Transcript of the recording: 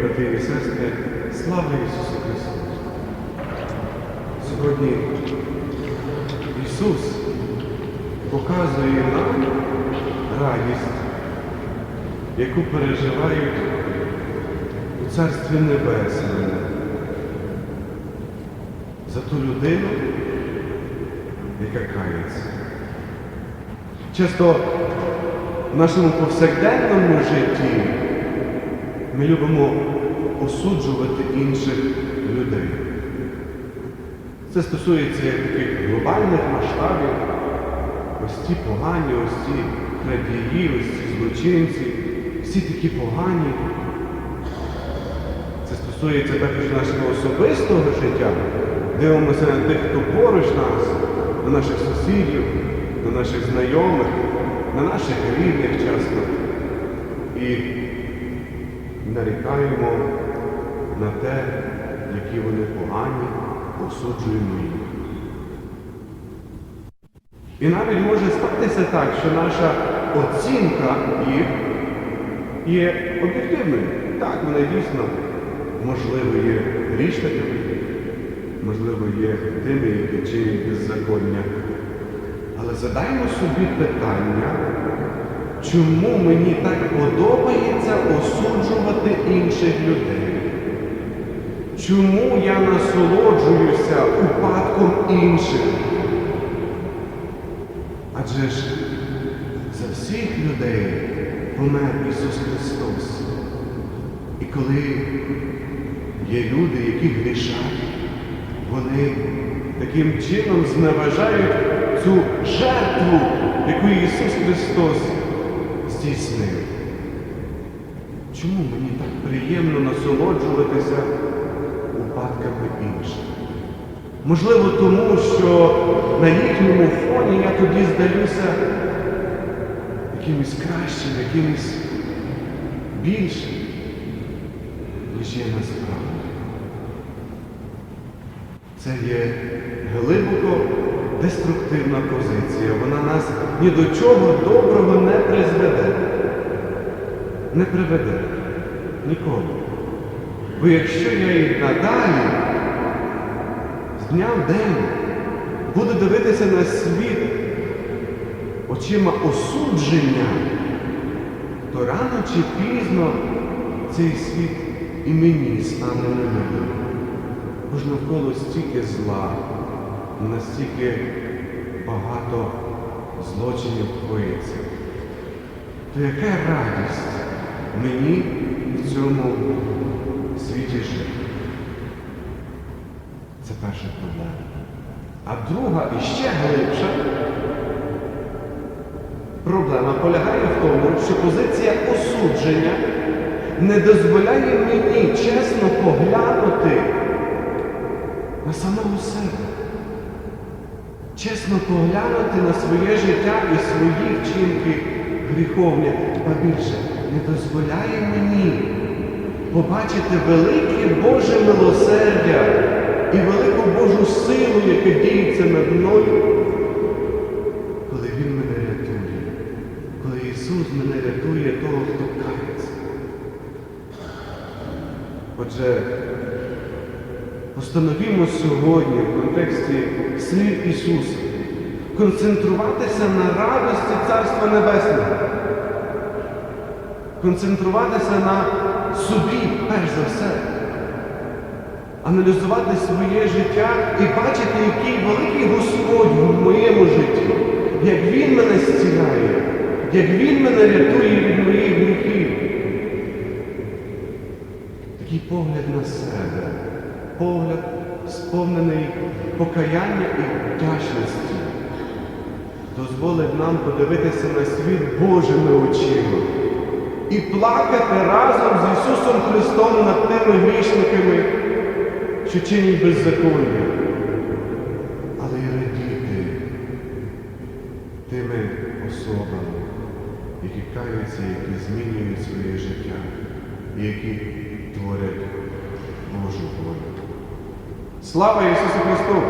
Брати і сестри, слава Ісусу Христу! Сьогодні Ісус показує нам радість, яку переживають у Царстві Небесному за ту людину, яка кається. Часто в нашому повсякденному житті ми любимо осуджувати інших людей. Це стосується таких глобальних масштабів, ось ті погані, ось ті крадії, ось ці злочинці, всі такі погані. Це стосується також нашого особистого життя. Дивимося на тих, хто поруч нас, на наших сусідів, на наших знайомих, на наших рідних часто. І нарікаємо на те, які вони погані, осуджуємо їх. І навіть може статися так, що наша оцінка їх є об'єктивною. Так, вони дійсно, можливо, є грішниками, можливо, є тими, які чинять беззаконня. Але задаймо собі питання, чому мені так подобається осуджувати інших людей? Чому я насолоджуюся упадком інших? Адже ж за всіх людей помер Ісус Христос. І коли є люди, які грішать, вони таким чином зневажають цю жертву, яку Ісус Христос здійснив. Чому мені так приємно насолоджуватися упадками інших? Можливо, тому що на їхньому фоні я тоді здаюся якимось кращим, якимось більшим, ніж є насправді. Це є глибоко деструктивна позиція. Вона нас ні до чого доброго не призведе. Не приведе. Ніколи. Бо якщо я і надалі з дня в день буду дивитися на світ очима осудження, то рано чи пізно цей світ і мені стане немилим. Бо навколо стільки зла, настільки багато злочинів коїться. То яка радість мені в цьому світі жити? Це перша проблема. А друга і ще глибша проблема полягає в тому, що позиція осудження не дозволяє мені чесно поглянути на самого себе. Чесно поглянути на своє життя і свої вчинки гріховні, а більше не дозволяє мені побачити велике Боже милосердя і велику Божу силу, яка діється над мною, коли Він мене рятує, коли Ісус мене рятує того, хто кається. Отже, постановімо сьогодні в контексті слів Ісуса. Концентруватися на радості Царства Небесного, концентруватися на собі, перш за все, аналізувати своє життя і бачити, який великий Господь в моєму житті, як Він мене зціляє, як Він мене рятує від моїх гріхів. Такий погляд на себе, погляд сповнений покаяння і вдячності, дозволить нам подивитися на світ Божими очима і плакати разом з Ісусом Христом над тими грішниками, що чинять беззаконня, але й радіти тими особами, які каються, які змінюють своє життя які творять Божу волю. Слава Ісусу Христу!